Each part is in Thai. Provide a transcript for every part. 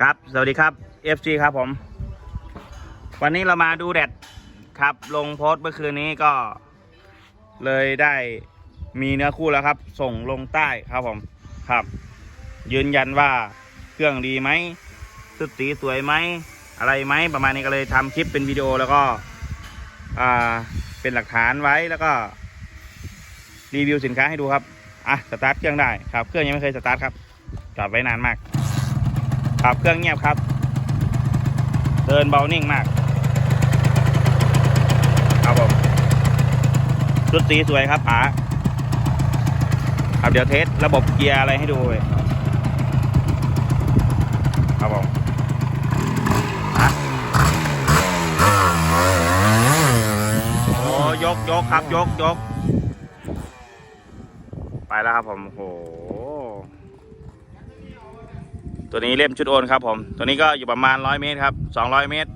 ครับ สวัสดีครับ FC ครับผม วันนี้เรามาดูแดดครับ ลงโพสต์เมื่อคืนนี้ก็ เลยได้มีเนื้อคู่แล้วครับ ส่งลงใต้ครับผมครับ ยืนยันว่าเครื่องดีไหมสุดสีสวยไหมอะไรไหมประมาณนี้ก็เลยทำคลิปเป็นวิดีโอแล้วก็อ่าเป็นหลักฐานไว้แล้วก็ รีวิวสินค้าให้ดูครับอะสตาร์ทเครื่องได้ครับเครื่องยังไม่เคยสตาร์ทครับจอดไว้นานมาก ครับเครื่องเงียบครับ เดินเบานิ่งมาก ครับผมชุดสีสวยครับป๋าครับเดี๋ยวเทสระบบเกียร์อะไรให้ดูเลยครับผมโอ้ยกยกครับ ยกยกไปแล้วครับผมโอ้โห ตัวนี้เล่มชุดโอนครับผม ตัวนี้ก็อยู่ประมาณร้อยเมตรครับสองร้อยเมตร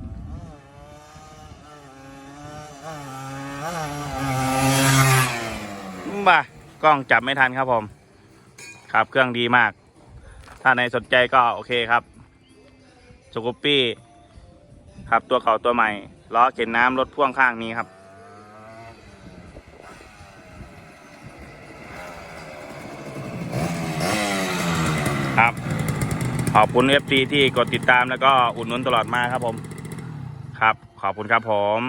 บ่ากล้องจับไม่ทันครับผม ครับเครื่องดีมาก ถ้าในสนใจก็โอเคครับสกูปปี้ ครับตัวเก่าตัวใหม่ ล้อเข็นน้ำรถพ่วงข้างนี้ครับครับ ขอบคุณ FT ที่กดติดตามแล้วก็อุดหนุนตลอดมาครับผม ครับ ขอบคุณครับผม